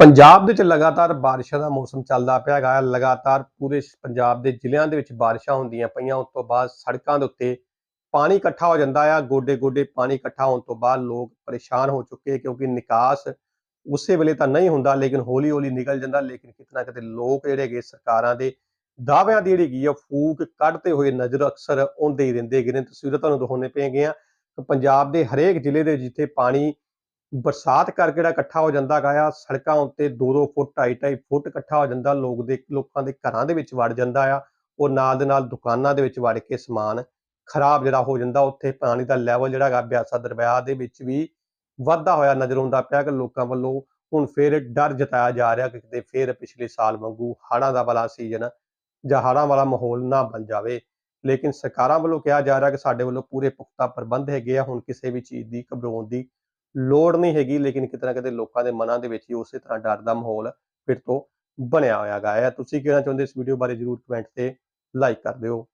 ਪੰਜਾਬ ਦੇ ਵਿੱਚ ਲਗਾਤਾਰ ਬਾਰਿਸ਼ਾਂ ਦਾ ਮੌਸਮ ਚੱਲਦਾ ਪਿਆ ਹੈਗਾ। ਲਗਾਤਾਰ ਪੂਰੇ ਪੰਜਾਬ ਦੇ ਜ਼ਿਲ੍ਹਿਆਂ ਦੇ ਵਿੱਚ ਬਾਰਿਸ਼ਾਂ ਹੁੰਦੀਆਂ ਪਈਆਂ। ਉਸ ਤੋਂ ਬਾਅਦ ਸੜਕਾਂ ਦੇ ਉੱਤੇ ਪਾਣੀ ਇਕੱਠਾ ਹੋ ਜਾਂਦਾ ਆ। ਗੋਡੇ ਗੋਡੇ ਪਾਣੀ ਇਕੱਠਾ ਹੋਣ ਤੋਂ ਬਾਅਦ ਲੋਕ ਪਰੇਸ਼ਾਨ ਹੋ ਚੁੱਕੇ ਕਿਉਂਕਿ ਨਿਕਾਸ ਉਸੇ ਵੇਲੇ ਤਾਂ ਨਹੀਂ ਹੁੰਦਾ, ਲੇਕਿਨ ਹੌਲੀ ਹੌਲੀ ਨਿਕਲ ਜਾਂਦਾ। ਲੇਕਿਨ ਕਿਤੇ ਨਾ ਕਿਤੇ ਲੋਕ ਜਿਹੜੇ ਹੈਗੇ ਸਰਕਾਰਾਂ ਦੇ ਦਾਅਵਿਆਂ ਦੀ ਜਿਹੜੀ ਹੈਗੀ ਆ, ਫੂਕ ਕੱਢਦੇ ਹੋਏ ਨਜ਼ਰ ਅਕਸਰ ਆਉਂਦੇ ਹੀ ਰਹਿੰਦੇ ਹੈਗੇ ਨੇ। ਤਸਵੀਰਾਂ ਤੁਹਾਨੂੰ ਦਿਖਾਉਣੇ ਪਏਗੀਆਂ ਕਿ ਪੰਜਾਬ ਦੇ ਹਰੇਕ ਜ਼ਿਲ੍ਹੇ ਦੇ ਜਿੱਥੇ ਪਾਣੀ ਬਰਸਾਤ ਕਰਕੇ ਜਿਹੜਾ ਇਕੱਠਾ ਹੋ ਜਾਂਦਾ ਹੈਗਾ ਸੜਕਾਂ ਉੱਤੇ 2-2 ਫੁੱਟ 2.5 ਫੁੱਟ ਇਕੱਠਾ ਹੋ ਜਾਂਦਾ, ਲੋਕ ਦੇ, ਲੋਕਾਂ ਦੇ ਘਰਾਂ ਦੇ ਵਿੱਚ ਵੜ ਜਾਂਦਾ ਆ, ਉਹ ਨਾਲ ਦੇ ਨਾਲ ਦੁਕਾਨਾਂ ਦੇ ਵਿੱਚ ਵੜ ਕੇ ਸਮਾਨ ਖਰਾਬ ਜਿਹੜਾ ਹੋ ਜਾਂਦਾ, ਉੱਥੇ ਪਾਣੀ ਦਾ ਲੈਵਲ ਜਿਹੜਾ ਹੈਗਾ ਬਿਆਸਾ ਦਰਬਿਆ ਦੇ ਵਿੱਚ ਵੀ ਵਾਧਾ ਹੋਇਆ ਨਜ਼ਰ ਆਉਂਦਾ ਪਿਆ ਕਿ ਲੋਕਾਂ ਵੱਲੋਂ ਹੁਣ ਫੇਰ ਡਰ ਜਤਾਇਆ ਜਾ ਰਿਹਾ ਕਿ ਕਿਤੇ ਫੇਰ ਪਿਛਲੇ ਸਾਲ ਵਾਂਗੂ ਹੜ੍ਹਾਂ ਦਾ ਵਾਲਾ ਸੀਜ਼ਨ ਜਾਂ ਹਾੜਾਂ ਵਾਲਾ ਮਾਹੌਲ ਨਾ ਬਣ ਜਾਵੇ। ਲੇਕਿਨ ਸਰਕਾਰਾਂ ਵੱਲੋਂ ਕਿਹਾ ਜਾ ਰਿਹਾ ਕਿ ਸਾਡੇ ਵੱਲੋਂ ਪੂਰੇ ਪੁਖਤਾ ਪ੍ਰਬੰਧ ਹੈਗੇ ਆ, ਹੁਣ ਕਿਸੇ ਵੀ ਚੀਜ਼ ਦੀ ਘਬਰਾਉਣ ਦੀ ਲੋੜ ਨਹੀਂ ਹੈਗੀ, ਲੇਕਿਨ ਕਿਤੇ ਨਾ ਕਿਤੇ ਲੋਕਾਂ ਦੇ ਮਨਾਂ ਦੇ ਵਿੱਚ ਹੀ ਉਸੇ ਤਰ੍ਹਾਂ ਡਰ ਦਾ ਮਾਹੌਲ ਫਿਰ ਤੋਂ ਬਣਿਆ ਹੋਇਆ ਗਾ ਹੈ ਤੁਸੀਂ ਕੀ ਕਹਿਣਾ ਚਾਹੁੰਦੇ ਇਸ ਵੀਡੀਓ ਬਾਰੇ ਜਰੂਰ ਕਮੈਂਟ ਤੇ ਲਾਈਕ ਕਰ ਦਿਓ।